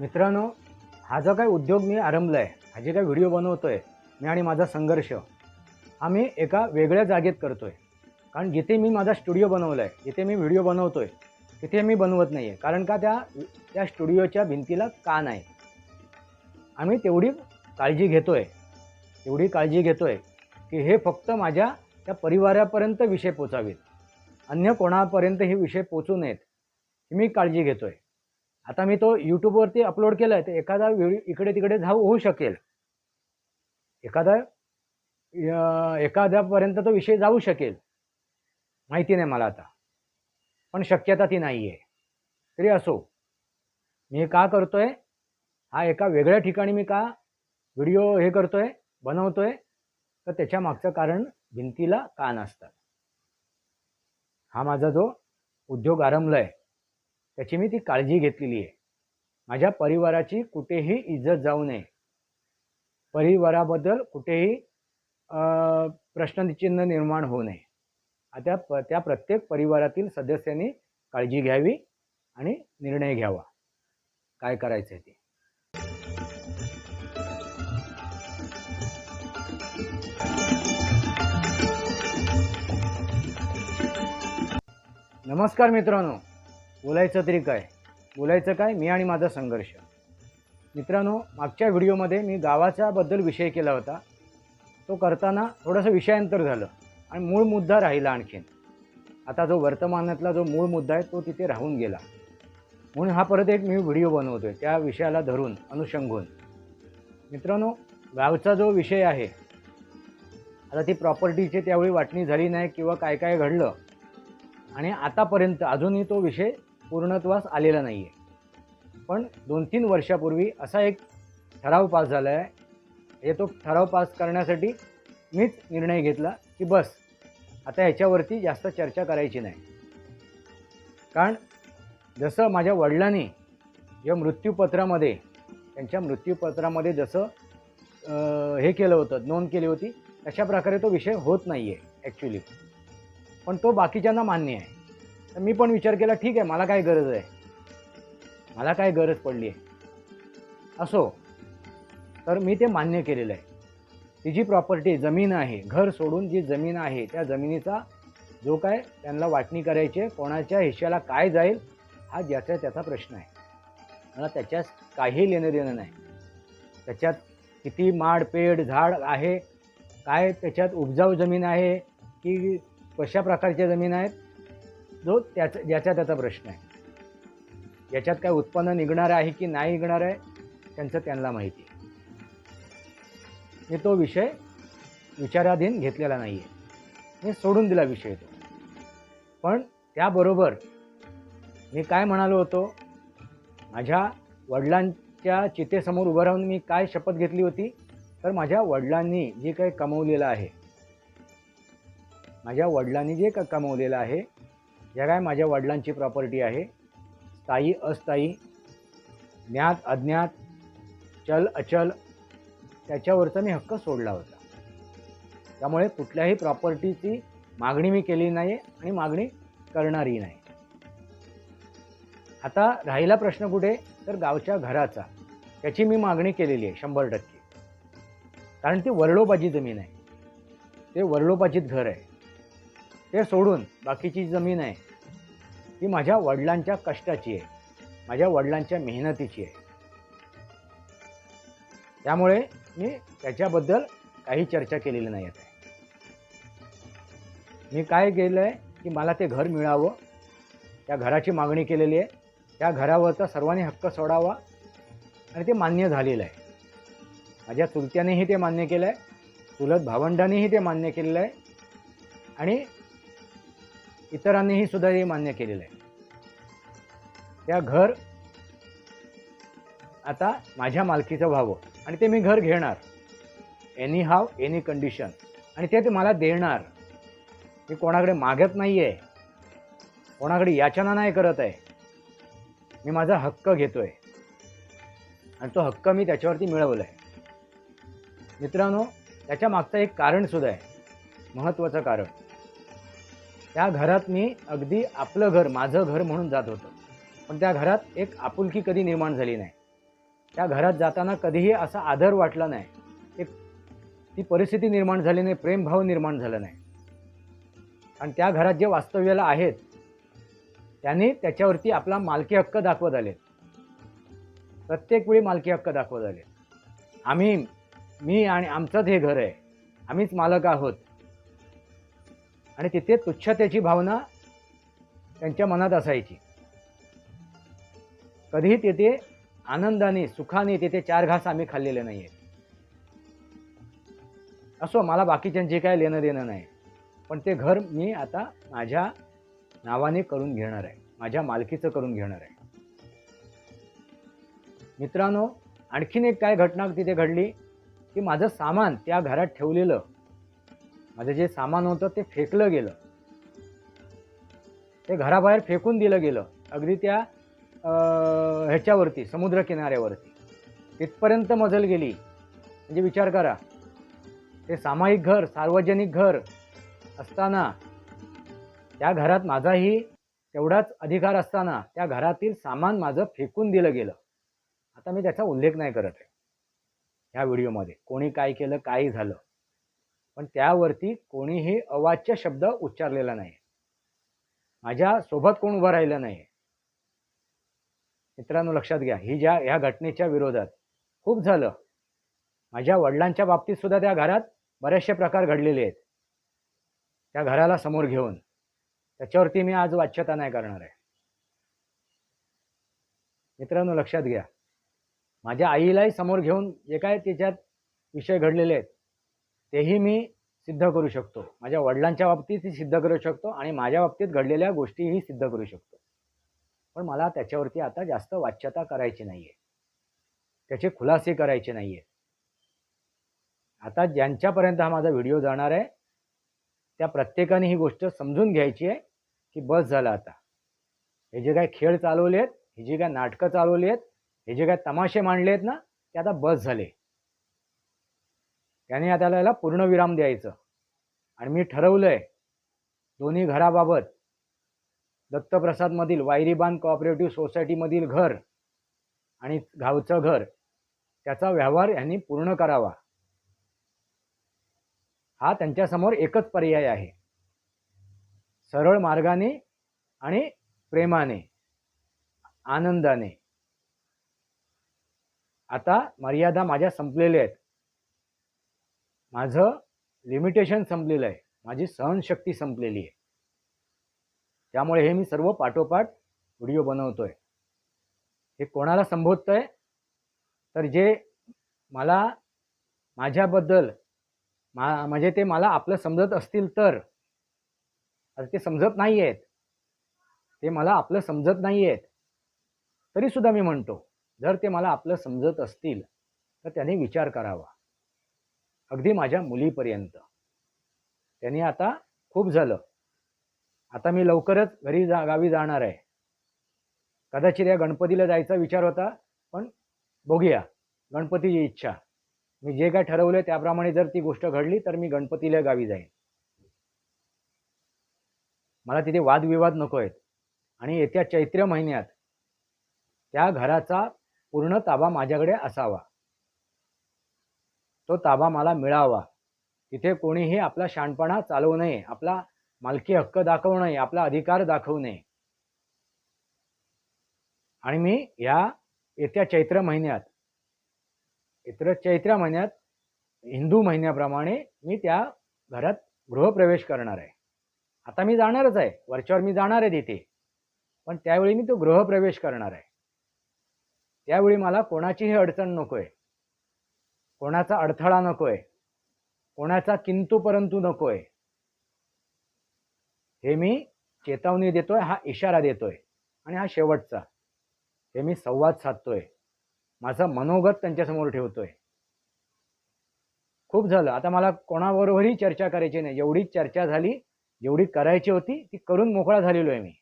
मित्रांनो हा जो काही उद्योग मी आरंभला आहे हा जे काही व्हिडिओ बनवतो आहे मी आणि माझा संघर्ष आम्ही एका वेगळ्या जागेत करतो आहे कारण जिथे मी माझा स्टुडिओ बनवला आहे जिथे मी व्हिडिओ बनवतो आहे तिथे मी बनवत नाही आहे कारण का त्या त्या स्टुडिओच्या भिंतीला कान आहे आम्ही तेवढी काळजी घेतो आहे तेवढी काळजी घेतो आहे की हे फक्त माझ्या त्या परिवारापर्यंत विषय पोचावेत. अन्य कोणापर्यंत हे विषय पोचू नयेत ही मी काळजी घेतो आहे आता मी तो यूट्यूबवरती अपलोड केला आहे तर एखादा व्हिडिओ इकडे तिकडे जाऊ होऊ शकेल. एखादा एखाद्यापर्यंत तो विषय जाऊ शकेल. माहिती नाही मला आता. पण शक्यता ती नाही आहे तरी असो. मी का करतो आहे हा एका वेगळ्या ठिकाणी मी का व्हिडिओ हे करतो आहे बनवतो आहे तर त्याच्या मागचं कारण भिंतीला कान असतात हा माझा जो उद्योग आरंभला आहे त्याची मी ती काळजी घेतलेली आहे. माझ्या परिवाराची कुठेही इज्जत जाऊ नये. परिवाराबद्दल कुठेही प्रश्नचिन्ह निर्माण होऊ नये. आता प त्या प्रत्येक परिवारातील सदस्यांनी काळजी घ्यावी आणि निर्णय घ्यावा. काय करायचं आहे ते? नमस्कार मित्रांनो. बोलायचं तरी काय? बोलायचं काय? मी आणि माझा संघर्ष. मित्रांनो मागच्या व्हिडिओमध्ये मी गावाच्याबद्दल विषय केला होता. तो करताना थोडंसं विषयांतर झालं आणि मूळ मुद्दा राहिला आणखीन. आता जो वर्तमानातला जो मूळ मुद्दा आहे तो तिथे राहून गेला. म्हणून हा परत एक मी व्हिडिओ बनवतो आहे त्या विषयाला धरून अनुषंगून. मित्रांनो गावचा जो विषय आहे आता ती प्रॉपर्टीची त्यावेळी वाटणी झाली नाही किंवा काय काय घडलं. आणि आतापर्यंत अजूनही तो विषय पूर्णत्वास आलेला नाही आहे पण दोन तीन वर्षापूर्वी असा एक ठराव पास झाला आहे हे तो ठराव पास करण्यासाठी मीच निर्णय घेतला की बस आता ह्याच्यावरती जास्त चर्चा करायची नाही. कारण जसं माझ्या वडिलांनी या मृत्यूपत्रामध्ये त्यांच्या मृत्यूपत्रामध्ये जसं हे केलं होतं नोंद केली होती तशा प्रकारे तो विषय होत नाही आहे ॲक्च्युली पण तो बाकीच्यांना मान्य आहे. तर मी पण विचार केला ठीक आहे मला काय गरज आहे. मला काय गरज पडली आहे. असो. तर मी ते मान्य केलेलं आहे. ती जी प्रॉपर्टी जमीन आहे घर सोडून जी जमीन आहे त्या जमिनीचा जो काय त्यांना वाटणी करायची आहे कोणाच्या हिश्श्याला काय जाईल हा ज्याचा त्याचा प्रश्न आहे. मला त्याच्यात काही लेणं देणं नाही. त्याच्यात किती माड पेड झाड आहे काय त्याच्यात उपजाऊ जमीन आहे की कशा प्रकारच्या जमीन आहेत जो त्याचा ज्याचा त्याचा प्रश्न आहे. याच्यात काय उत्पन्न निघणार आहे की नाही निघणार आहे त्यांचं त्यांना माहिती मी तो विषय विचाराधीन घेतलेला नाही आहे मी सोडून दिला विषय तो. पण त्याबरोबर मी काय म्हणालो होतो? माझ्या वडिलांच्या चितेसमोर उभं राहून मी काय शपथ घेतली होती? तर माझ्या वडिलांनी जे काही कमवलेलं आहे माझ्या वडिलांनी जे का कमवलेलं आहे ज्या काय माझ्या वडिलांची प्रॉपर्टी आहे. स्थायी अस्थायी ज्ञात अज्ञात चल अचल त्याच्यावरचा मी हक्क सोडला होता. त्यामुळे कुठल्याही प्रॉपर्टीची मागणी मी केली नाही आणि मागणी करणारही नाही. आता राहिला प्रश्न कुठे? तर गावच्या घराचा. त्याची मी मागणी केलेली आहे शंभर टक्के. कारण ती वरलोपाची जमीन आहे. ते वरलोपाचीच घर आहे. ते सोडून बाकीची जमीन आहे. ती माझ्या वडिलांच्या कष्टाची आहे. माझ्या वडिलांच्या मेहनतीची आहे. त्यामुळे मी त्याच्याबद्दल काही चर्चा केलेली नाही आहे मी काय केलं आहे की मला ते घर मिळावं. त्या घराची मागणी केलेली आहे. त्या घरावरचा सर्वांनी हक्क सोडावा. आणि ते मान्य झालेलं आहे. माझ्या चुलत्यानेही ते मान्य केलं आहे चुलत भावंडांनीही ते मान्य केलेलं आहे. आणि इतरांनीही सुद्धा हे मान्य केलेलं आहे. त्या घर आता माझ्या मालकीचं व्हावं आणि ते मी घर घेणार. एनी हाव एनी कंडिशन आणि ते ते मला देणार. मी कोणाकडे मागत नाही आहे कोणाकडे याचना नाही करत आहे. मी माझा हक्क घेतो आहे आणि तो हक्क मी त्याच्यावरती मिळवला आहे मित्रांनो त्याच्या मागचं एक कारणसुद्धा आहे. महत्त्वाचं कारण. त्या घरात मी अगदी आपलं घर माझं घर म्हणून जात होतो. पण त्या घरात एक आपुलकी कधी निर्माण झाली नाही. त्या घरात जाताना कधीही असा आदर वाटला नाही. एक ती परिस्थिती निर्माण झाली नाही प्रेमभाव निर्माण झाला नाही. आणि त्या घरात जे वास्तव्याला आहेत त्यांनी त्याच्यावरती आपला मालकी हक्क दाखवत आले प्रत्येक वेळी मालकी हक्क दाखवत आले आम्ही मी आणि आमचंच हे घर आहे. आम्हीच मालक आहोत. आणि तिथे तुच्छतेची भावना त्यांच्या मनात असायची. कधीही तिथे आनंदाने सुखाने तिथे चार घास आम्ही खाल्लेले नाही आहेत असो मला बाकीच्यांचे काय लेणं देणं नाही. पण ते घर मी आता माझ्या नावाने करून घेणार आहे. माझ्या मालकीचं करून घेणार आहे. मित्रांनो आणखीन एक काय घटना तिथे घडली की माझं सामान त्या घरात ठेवलेलं माझं जे सामान होतं ते फेकलं गेलं. ते घराबाहेर फेकून दिलं गेलं. अगदी त्या ह्याच्यावरती ह्याच्यावरती समुद्रकिनाऱ्यावरती. तिथपर्यंत मजल गेली. म्हणजे विचार करा. ते सामायिक घर सार्वजनिक घर असताना त्या घरात माझाही तेवढाच अधिकार असताना त्या घरातील सामान माझं फेकून दिलं गेलं. आता मी त्याचा उल्लेख नाही करत आहे. ह्या व्हिडिओमध्ये कोणी काय केलं काय झालं. पण त्यावरती कोणीही अवाच्य शब्द उच्चारलेला नाही. माझ्या सोबत कोण उभं राहिलं नाही. मित्रांनो लक्षात घ्या ही ज्या ह्या घटनेच्या विरोधात खूप झालं. माझ्या वडिलांच्या बाबतीत सुद्धा त्या घरात बरेचसे प्रकार घडलेले आहेत. त्या घराला समोर घेऊन. त्याच्यावरती मी आज वाच्यता नाही करणार आहे. मित्रांनो लक्षात घ्या. माझ्या आईलाही समोर घेऊन जे काय त्याच्यात विषय घडलेले आहेत तेही मी सिद्ध करू शकतो. माझ्या वडिलांच्या बाबतीतही सिद्ध करू शकतो आणि माझ्या बाबतीत घडलेल्या गोष्टीही सिद्ध करू शकतो. पण मला त्याच्यावरती आता जास्त वाच्यता करायची नाही आहे त्याचे खुलासे करायचे नाही आहे आता ज्यांच्यापर्यंत हा माझा व्हिडिओ जाणार आहे त्या प्रत्येकाने ही गोष्ट समजून घ्यायची आहे की बस झालं आता. हे जे काय खेळ चालवले आहेत हे जे काय नाटकं चालवली आहेत हे जे काय तमाशे मांडले आहेत ना ते आता बस झाले. त्याने आता याला पूर्णविराम द्यायचं. आणि मी ठरवलंय दोन्ही घराबाबत दत्तप्रसादमधील वायरीबांध कोऑपरेटिव्ह सोसायटीमधील घर आणि गावचं घर त्याचा व्यवहार यांनी पूर्ण करावा. हा त्यांच्यासमोर एकच पर्याय आहे. सरळ मार्गाने आणि प्रेमाने आनंदाने. आता मर्यादा माझ्या संपलेल्या आहेत. माझं लिमिटेशन संपलेलं आहे. माझी सहनशक्ती संपलेली आहे. त्यामुळे हे मी सर्व पाठोपाठ व्हिडिओ बनवतो आहे हे कोणाला संबोधतं आहे तर जे मला माझ्याबद्दल मा म्हणजे ते मला आपलं समजत असतील तर आता ते समजत नाही आहेत ते मला आपलं समजत नाही आहेत तरीसुद्धा मी म्हणतो जर ते मला आपलं समजत असतील तर त्याने विचार करावा. अगदी माझ्या मुलीपर्यंत. त्यांनी आता खूप झालं. आता मी लवकरच घरी जा गावी जाणार आहे. कदाचित या गणपतीला जायचा विचार होता पण बघूया. गणपतीची इच्छा. मी जे काय ठरवलं त्याप्रमाणे जर ती गोष्ट घडली तर मी गणपतीला गावी जाईन. मला तिथे वादविवाद नको आहेत. आणि येत्या चैत्र महिन्यात त्या घराचा पूर्ण ताबा माझ्याकडे असावा. तो ताबा मला मिळावा. तिथे कोणीही आपला शहाणपणा चालवू नये आपला मालकी हक्क दाखवू नये आपला अधिकार दाखवू नये. आणि मी या येत्या चैत्र महिन्यात इतर चैत्र महिन्यात हिंदू महिन्याप्रमाणे मी त्या घरात गृहप्रवेश करणार आहे. आता मी जाणारच आहे वरच्यावर मी जाणार आहे तिथे. पण त्यावेळी मी तो गृहप्रवेश करणार आहे. त्यावेळी मला कोणाचीही अडचण नको आहे कोणाचा अडथळा नकोय. कोणाचा किंतू परंतु नको आहे हे मी चेतावणी देतोय हा इशारा देतोय आणि हा शेवटचा. हे मी संवाद साधतोय. माझा मनोगत त्यांच्यासमोर ठेवतोय. खूप झालं. आता मला कोणाबरोबरही चर्चा करायची नाही. जेवढी चर्चा झाली जेवढी करायची होती ती करून मोकळा झालेलो आहे मी.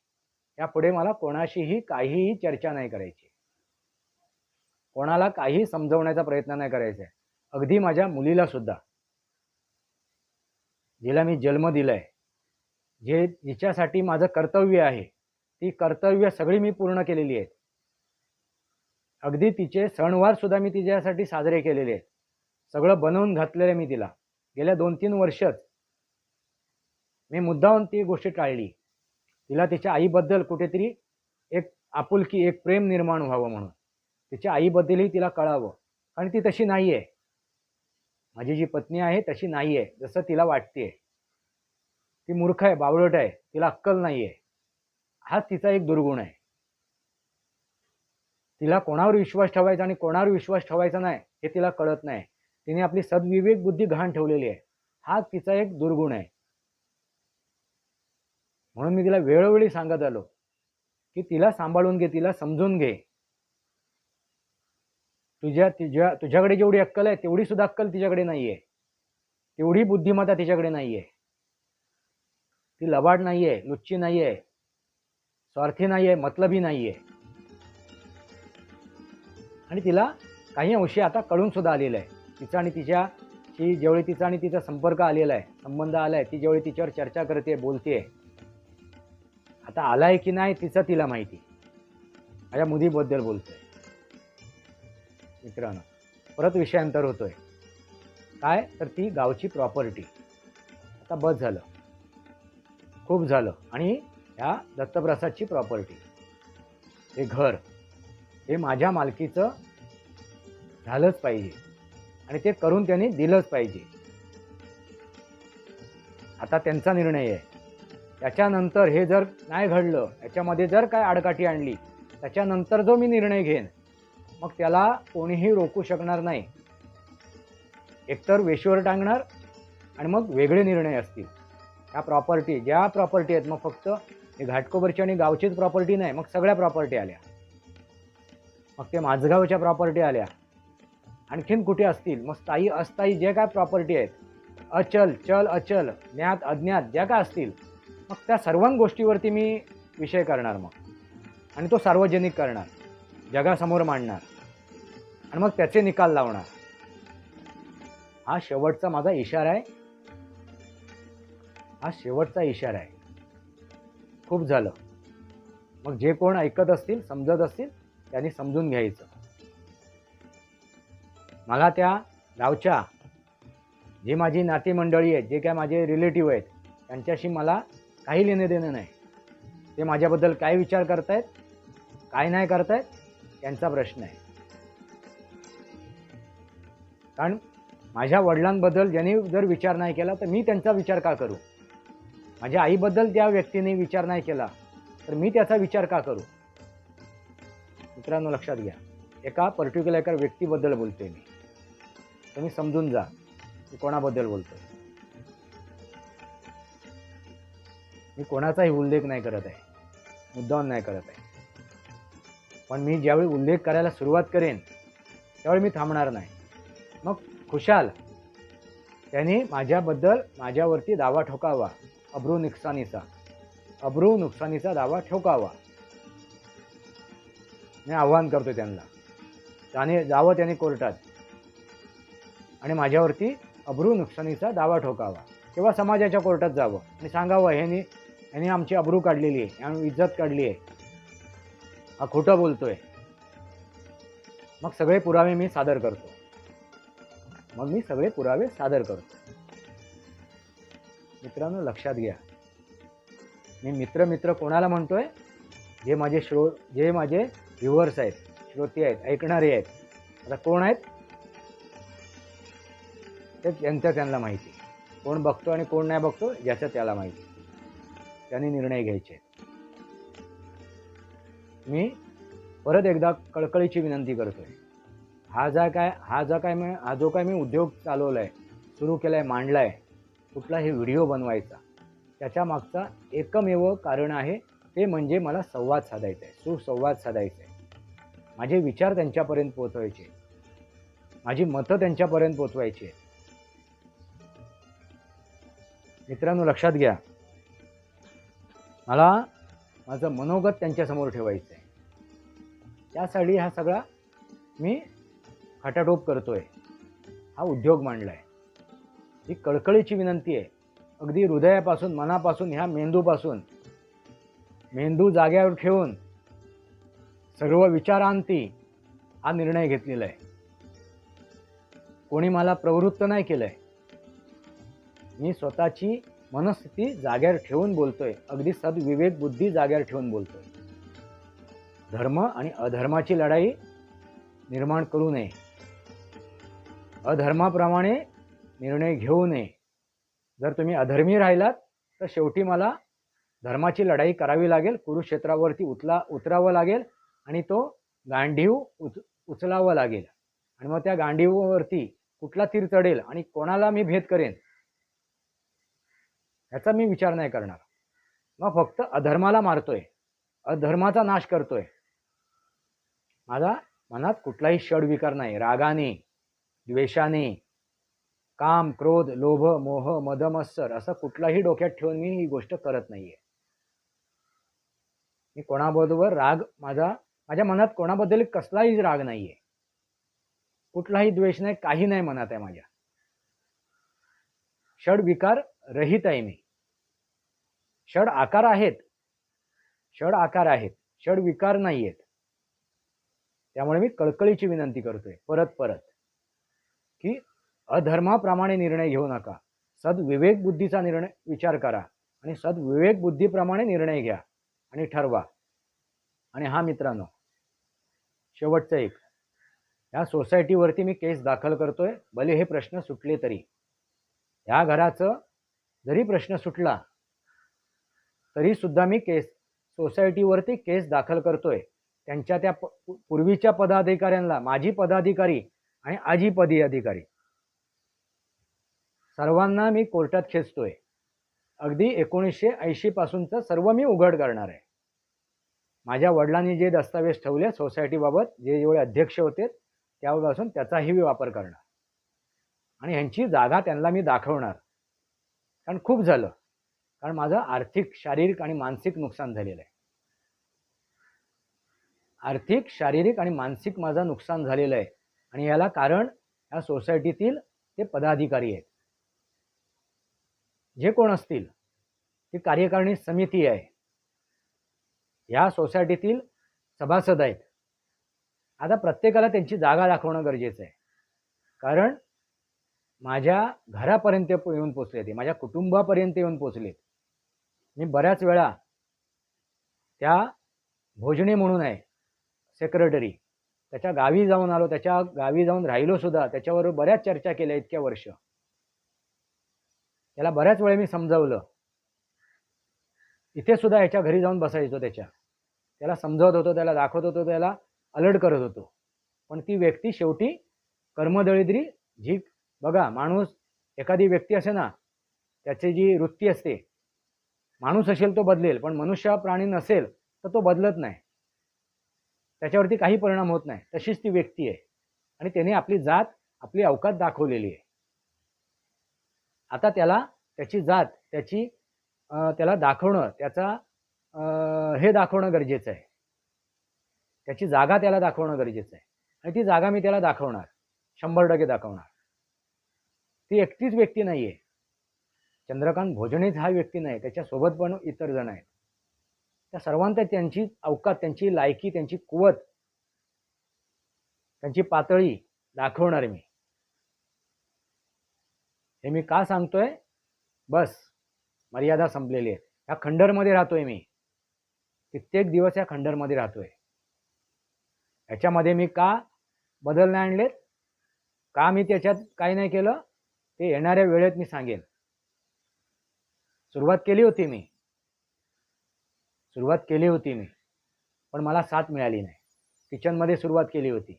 यापुढे मला कोणाशीही काहीही चर्चा नाही करायची. कोणाला काही समजवण्याचा प्रयत्न नाही करायचा. आहे अगदी माझ्या मुलीला सुद्धा. जिला मी जन्म दिलाय. जे जिच्यासाठी माझं कर्तव्य आहे ती कर्तव्य सगळी मी पूर्ण केलेली आहेत. अगदी तिचे सणवार सुद्धा मी तिच्यासाठी साजरे केलेले आहेत. सगळं बनवून घातलेलं आहे मी तिला. गेल्या दोन तीन वर्षच मी मुद्दाहून ती गोष्ट टाळली. तिला तिच्या आईबद्दल कुठेतरी एक आपुलकी एक प्रेम निर्माण व्हावं म्हणून. तिच्या आईबद्दलही तिला कळावं. आणि ती तशी नाही आहे माझी जी पत्नी आहे तशी नाही आहे जसं तिला वाटते ती मूर्ख आहे बावळट आहे. तिला अक्कल नाही आहे हाच तिचा एक दुर्गुण आहे. तिला कोणावर विश्वास ठेवायचा आणि कोणावर विश्वास ठेवायचा नाही हे तिला कळत नाही. तिने आपली सद्विवेक बुद्धी घाण ठेवलेली आहे. हा तिचा एक दुर्गुण आहे. म्हणून मी तिला वेळोवेळी सांगत आलो की तिला सांभाळून घे तिला समजून घे. तुझ्या तुझ्या तुझ्याकडे जेवढी अक्कल आहे तेवढी सुद्धा अक्कल तिच्याकडे नाही आहे तेवढी बुद्धिमत्ता तिच्याकडे नाही आहे ती लबाड नाही आहे लुच्ची नाही आहे स्वार्थी नाही आहे मतलबी नाही आहे आणि तिला काही अंशी आता कळून सुद्धा आलेलं आहे तिचा आणि तिच्या ती जेवढी तिचा आणि तिचा संपर्क आलेला आहे संबंध आला आहे ती जेवढी तिच्यावर चर्चा करते बोलते आता आलाय की नाही तिचं तिला माहिती. माझ्या मुदीबद्दल बोलतोय. मित्रांनो. परत विषयांतर होतोय. काय? तर ती गावची प्रॉपर्टी आता बस झालं. खूप झालं. आणि ह्या दत्तप्रसादची प्रॉपर्टी हे घर. हे माझ्या मालकीचं झालंच पाहिजे. आणि ते करून त्यांनी दिलंच पाहिजे. आता त्यांचा निर्णय आहे. त्याच्यानंतर हे जर नाही घडलं याच्यामध्ये जर काय आडकाठी आणली त्याच्यानंतर जो मी निर्णय घेईन मग त्याला कोणीही रोखू शकणार नाही. एकतर वेशीवर टांगणार आणि मग वेगळे निर्णय असतील. ह्या प्रॉपर्टी ज्या प्रॉपर्टी आहेत मग फक्त हे घाटकोबरची आणि गावचीच प्रॉपर्टी नाही मग सगळ्या प्रॉपर्टी आल्या. मग ते माझगावच्या प्रॉपर्टी आल्या. आणखीन कुठे असतील? मग स्थायी अस्थायी जे काय प्रॉपर्टी आहेत अचल चल अचल ज्ञात अज्ञात ज्या काय असतील मग त्या सर्व गोष्टीवरती मी विषय करणार मग. आणि तो सार्वजनिक करणार. जगासमोर मांडणार. आणि मग त्याचे निकाल लावणार. हा शेवटचा माझा इशारा आहे. हा शेवटचा इशारा आहे. खूप झालं. मग जे कोण ऐकत असतील समजत असतील त्यांनी समजून घ्यायचं. मला त्या गावच्या जी माझी नातेमंडळी आहेत जे काय माझे रिलेटिव्ह आहेत त्यांच्याशी मला काही लेणे देणं नाही. ते माझ्याबद्दल काय विचार करतायत काय नाही करतायत त्यांचा प्रश्न आहे. कारण माझ्या वडिलांबद्दल ज्यांनी जर विचार नाही केला तर मी त्यांचा विचार का करू? माझ्या आईबद्दल त्या व्यक्तीने विचार नाही केला तर मी त्याचा विचार का करू? मित्रांनो लक्षात घ्या. एका पर्टिक्युलर एका व्यक्तीबद्दल बोलतोय मी. तुम्ही समजून जा मी कोणाबद्दल बोलतोय. मी कोणाचाही उल्लेख नाही करत आहे. मुद्दाम नाही करत आहे. पण मी ज्यावेळी उल्लेख करायला सुरुवात करेन त्यावेळी मी थांबणार नाही. मग खुशाल त्यांनी माझ्याबद्दल माझ्यावरती दावा ठोकावा. अब्रू नुकसानीचा. अब्रू नुकसानीचा दावा ठोकावा. मी आव्हान करतो त्यांना. त्याने जावं त्याने कोर्टात. आणि माझ्यावरती अब्रू नुकसानीचा दावा ठोकावा. किंवा समाजाच्या कोर्टात जावं? आणि सांगावं ह्यानी ह्याने आमची अब्रू काढलेली आहे. याने इज्जत काढली आहे. हा खोटं बोलतोय. मग सगळे पुरावे मी सादर करतो. मग मी सगळे पुरावे सादर करतो. मित्रांनो लक्षात घ्या. मी मित्र मित्र कोणाला म्हणतोय? जे माझे श्रो जे माझे व्ह्युअर्स आहेत श्रोते आहेत ऐकणारे आहेत. आता कोण आहेत? ते त्यांचं त्यांना माहिती. कोण बघतो आणि कोण नाही बघतो ज्याचं त्याला माहिती. त्यांनी निर्णय घ्यायचे आहेत. मी परत एकदा कळकळीची विनंती करतोय. हा जा काय हा जा काय मी हा जो काय मी उद्योग चालवला आहे सुरू केला आहे मांडला आहे कुठलाही व्हिडिओ बनवायचा त्याच्या मागचा एकमेव कारण आहे ते म्हणजे मला संवाद साधायचा आहे सुसंवाद साधायचा आहे माझे विचार त्यांच्यापर्यंत पोचवायचे माझी मतं त्यांच्यापर्यंत पोचवायची मित्रांनो लक्षात घ्या. मला माझं मनोगत त्यांच्यासमोर ठेवायचं आहे त्यासाठी हा सगळा मी खटाटोप आहे हा उद्योग मांडला आहे ही कळकळीची विनंती आहे. अगदी हृदयापासून मनापासून ह्या मेंदूपासून. मेंदू जाग्यावर ठेवून सर्व विचारांती हा निर्णय घेतलेला आहे कोणी मला प्रवृत्त नाही केलं आहे मी स्वतःची मनस्थिती जाग्यावर ठेवून बोलतोय. अगदी सद्विवेक बुद्धी जाग्यावर ठेवून बोलतोय. धर्म आणि अधर्माची लढाई निर्माण करू नये. अधर्माप्रमाणे निर्णय घेऊ नये. जर तुम्ही अधर्मी राहिलात तर शेवटी मला धर्माची लढाई करावी लागेल कुरुक्षेत्रावरती उतला उतरावं लागेल आणि तो गांडीव उच उचलावं लागेल. आणि मग त्या गांडीववरती कुठला तीर चढेल आणि कोणाला मी भेद करेन? ह्याचा मी विचार नाही करणार. मग फक्त अधर्माला मारतोय. अधर्माचा नाश करतोय. माझा मनात कुठलाही षडविकार नाही. रागाने द्वेषाने काम क्रोध लोभ मोह मदमत्सर असं कुठलाही डोक्यात ठेवून मी ही गोष्ट करत नाहीये. मी कोणाबरोबर राग माझा माझ्या मनात कोणाबद्दल कसलाही राग नाहीये. कुठलाही द्वेष नाही काही नाही मनात आहे माझ्या. षडविकार रहित आहे मी. षड आकार आहेत. षड आकार आहेत. षड विकार नाही आहेत त्यामुळे मी कळकळीची विनंती करतोय परत परत की अधर्माप्रमाणे निर्णय घेऊ नका. सद्विवेक बुद्धीचा निर्णय विचार करा आणि सद्विवेक बुद्धीप्रमाणे निर्णय घ्या आणि ठरवा. आणि हा मित्रांनो शेवटचं एक. या सोसायटीवरती मी केस दाखल करतोय भले हे प्रश्न सुटले तरी. या घराचं जरी प्रश्न सुटला तरी सुद्धा मी केस सोसायटीवरती केस दाखल करतोय. त्यांच्या त्या पूर्वीच्या पदाधिकाऱ्यांना माजी पदाधिकारी आणि आजी पदी अधिकारी. सर्वांना मी कोर्टात खेचतोय. अगदी एकोणीसशे ऐंशी पासूनचं सर्व मी उघड करणार आहे. माझ्या वडिलांनी जे दस्तावेज ठेवले सोसायटीबाबत जे जेवढे अध्यक्ष होते त्यापासून त्याचाही मी वापर करणार. आणि ह्यांची जागा त्यांना मी दाखवणार. कारण खूप झालं. कारण माझं आर्थिक शारीरिक आणि मानसिक नुकसान झालेलं आहे. आर्थिक शारीरिक आणि मानसिक माझं नुकसान झालेलं आहे. आणि याला कारण या सोसायटीतील ते पदाधिकारी आहेत. जे कोण असतील ती कार्यकारिणी समिती आहे. या सोसायटीतील सभासद आहेत. आता प्रत्येकाला त्यांची जागा दाखवणं गरजेचं आहे. कारण माझ्या घरापर्यंत येऊन पोचले ते. माझ्या कुटुंबापर्यंत येऊन पोचलेत मी बऱ्याच वेळा त्या भोजने म्हणून आहे सेक्रेटरी त्याच्या गावी जाऊन आलो. त्याच्या गावी जाऊन राहिलो सुद्धा. त्याच्यावर बऱ्याच चर्चा केल्या इतक्या वर्ष. त्याला बऱ्याच वेळा मी समजावलं. इथे सुद्धा याच्या घरी जाऊन बसायचो त्याच्या. त्याला समजावत होतो त्याला दाखवत होतो त्याला अलर्ट करत होतो. पण ती व्यक्ती शेवटी कर्मदळिद्री जी बघा माणूस एखादी व्यक्ती असे ना त्याची जी वृत्ती असते माणूस असेल तो बदलेल पण मनुष्य प्राणी नसेल तर तो बदलत नाही. त्याच्यावरती काही परिणाम होत नाही. तशीच ती व्यक्ती आहे. आणि त्याने आपली जात आपली अवकात दाखवलेली आहे. आता त्याला त्याची जात त्याची त्याला दाखवणं त्याचा हे दाखवणं गरजेचं आहे. त्याची जागा त्याला दाखवणं गरजेचं आहे. आणि ती जागा मी त्याला दाखवणार. शंभर टक्के दाखवणार. ती एकटीच व्यक्ती नाही आहे चंद्रकांत भोजनेच हा व्यक्ती नाही त्याच्यासोबत पण इतर जण आहेत. त्या सर्वांत त्यांची अवकात त्यांची लायकी त्यांची कुवत त्यांची पातळी दाखवणार मी. हे मी का सांगतोय? बस मर्यादा संपलेली आहे. ह्या खंडरमध्ये राहतोय मी. कित्येक दिवस या खंडरमध्ये राहतोय. ह्याच्यामध्ये मी का बदल नाही आणलेत? का मी त्याच्यात काही नाही केलं? ते येणाऱ्या वेळेत मी सांगेन. सुरुवात केली होती मी. सुरुवात केली होती मी. पण मला साथ मिळाली नाही. किचनमध्ये सुरुवात केली होती.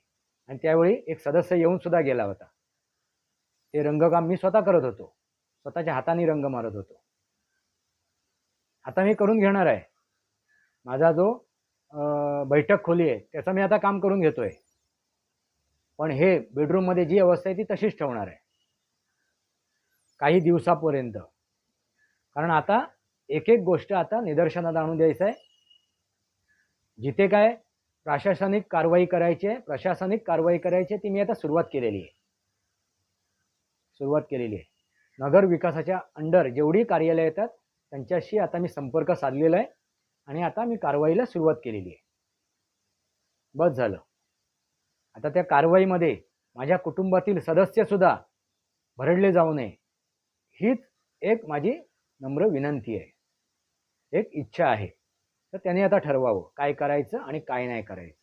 आणि त्यावेळी एक सदस्य येऊन सुद्धा गेला होता. ते रंगकाम मी स्वतः करत होतो. स्वतःच्या हाताने रंग मारत होतो. आता मी करून घेणार आहे. माझा जो बैठक खोली आहे त्याचं मी आता काम करून घेतोय. पण हे बेडरूममध्ये जी अवस्था आहे ती तशीच ठेवणार आहे. काही दिवसापर्यंत. कारण आता एक एक गोष्ट आता निदर्शनात आणून द्यायचं आहे. जिथे काय प्रशासनिक कारवाई करायची आहे प्रशासनिक कारवाई करायची आहे ती मी आता सुरुवात केलेली आहे. सुरुवात केलेली आहे. नगर विकासाच्या अंडर जेवढी कार्यालय येतात त्यांच्याशी आता मी संपर्क साधलेला आहे आणि आता मी कारवाईला सुरुवात केलेली आहे. बस झालं. आता त्या कारवाईमध्ये माझ्या कुटुंबातील सदस्यसुद्धा भरडले जाऊ नये. हीच एक माझी नम्र विनंती आहे. एक इच्छा आहे. तर त्याने आता ठरवावं. काय करायचं आणि काय नाही करायचं.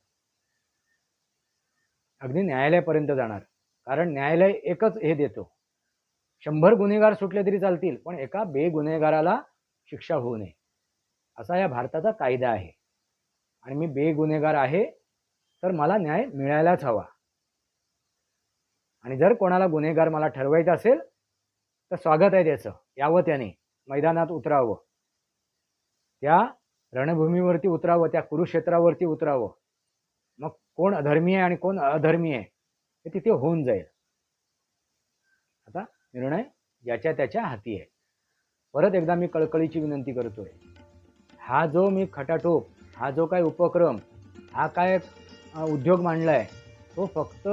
अगदी न्यायालयापर्यंत जाणार. कारण न्यायालय एकच हे देतो. शंभर गुन्हेगार सुटले तरी चालतील पण एका बेगुन्हेगाराला शिक्षा होऊ नये. असा या भारताचा कायदा आहे. आणि मी बेगुन्हेगार आहे तर मला न्याय मिळायलाच हवा. आणि जर कोणाला गुन्हेगार मला ठरवायचा असेल तर स्वागत आहे त्याचं. यावं त्याने. मैदानात उतरावं. त्या रणभूमीवरती उतरावं त्या कुरुक्षेत्रावरती उतरावं. मग कोण अधर्मी आहे आणि कोण अधर्मी आहे हे तिथे होऊन जाईल. आता निर्णय याच्या त्याच्या हाती आहे. परत एकदा मी कळकळीची विनंती करतोय. हा जो मी खटाटोप हा जो काय उपक्रम हा काय उद्योग मांडला आहे तो फक्त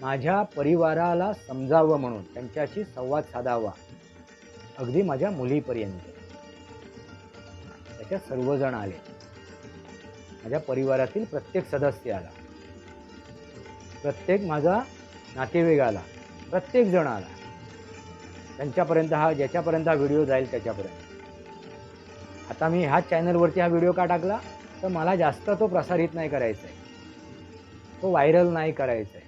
माझ्या परिवाराला समजावं म्हणून त्यांच्याशी संवाद साधावा. अगदी माझ्या मुलीपर्यंत. त्याच्यात सर्वजण आले. माझ्या परिवारातील प्रत्येक सदस्य आला. प्रत्येक माझा नातेवाईक आला. प्रत्येक जण आला. त्यांच्यापर्यंत हा ज्याच्यापर्यंत हा व्हिडिओ जाईल त्याच्यापर्यंत. आता मी ह्या चॅनलवरती हा व्हिडिओ का टाकला? तर मला जास्त तो प्रसारित नाही करायचा आहे तो व्हायरल नाही करायचा आहे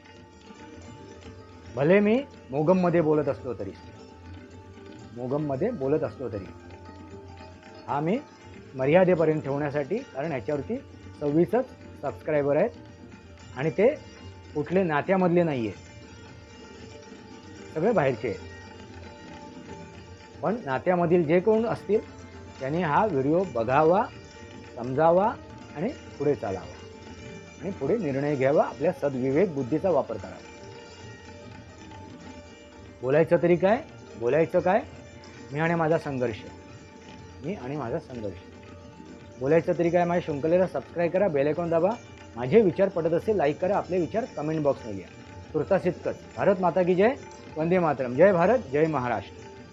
भले मी मोगममध्ये बोलत असलो तरी. मोगममध्ये बोलत असलो तरी. हा मी मर्यादेपर्यंत ठेवण्यासाठी कारण ह्याच्यावरती सव्वीसच सबस्क्रायबर आहेत आणि ते कुठले नात्यामधले नाही आहेत सगळे बाहेरचे आहेत. पण नात्यामधील जे कोण असतील त्यांनी हा व्हिडिओ बघावा समजावा आणि पुढे चालावा. आणि पुढे निर्णय घ्यावा आपल्या सद्विवेक बुद्धीचा वापर करावा. बोलायचं तरी काय? बोलायचं काय? मी आणि माझा संघर्ष. मी आणि माझा संघर्ष. बोलायचं तरी काय? माझ्या शृंखलेला सबस्क्राईब करा बेलायकॉन दाबा. माझे विचार पटत असेल लाईक करा. आपले विचार कमेंट बॉक्समध्ये लिहा तुर्तास इतकंच. भारत माता की जय. वंदे मातरम. जय भारत जय महाराष्ट्र.